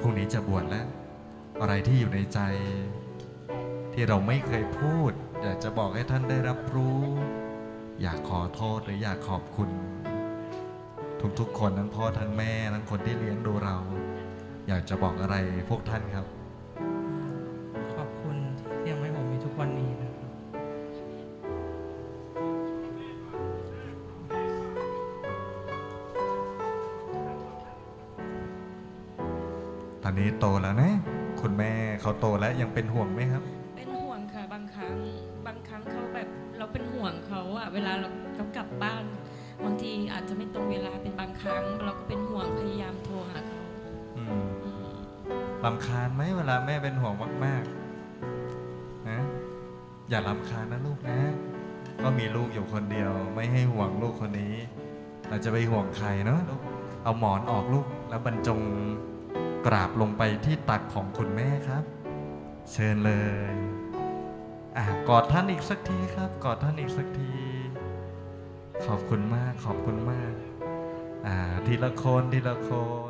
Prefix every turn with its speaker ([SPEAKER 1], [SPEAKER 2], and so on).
[SPEAKER 1] พรุ่งนี้จะบวชแล้ว อะไรที่อยู่ในใจ ที่เราไม่เคยพูด อยากจะบอกให้ท่านได้รับรู้ อยากขอโทษหรืออยากขอบคุณ ทุกๆคนทั้งพ่อทั้งแม่ทั้งคนที่เลี้ยงดูเรา อยากจะบอกอะไรพวกท่านครับ นนี้โตแล้วนะ คุณแม่เขาโตแล้วยังเป็นห่วงไหมครับ
[SPEAKER 2] เป็นห่วงค่ะ บางครั้งบางครั้งเขาแบบเราเป็นห่วงเขาอะเวลาเราเขากลับบ้านบางทีอาจจะไม่ตรงเวลาเป็นบางครั้ง เราก็เป็นห่วงพยายามโทรหาเขา
[SPEAKER 1] อืม
[SPEAKER 2] อืม
[SPEAKER 1] ลำคาญไหมเวลาแม่เป็นห่วงมากๆนะอย่าลำคาญนะลูกนะ ก็มีลูกอยู่คนเดียว ไม่ให้ห่วงลูกคนนี้ เราจะไปห่วงใครเนาะลูกเอาหมอนออกลูกแล้วบรรจง กราบลงไปที่ตักของคุณแม่ครับ เชิญเลยอะกอดท่านอีกสักทีครับ กอดท่านอีกสักที ขอบคุณมากขอบคุณมากอ่าทีละคนทีละคน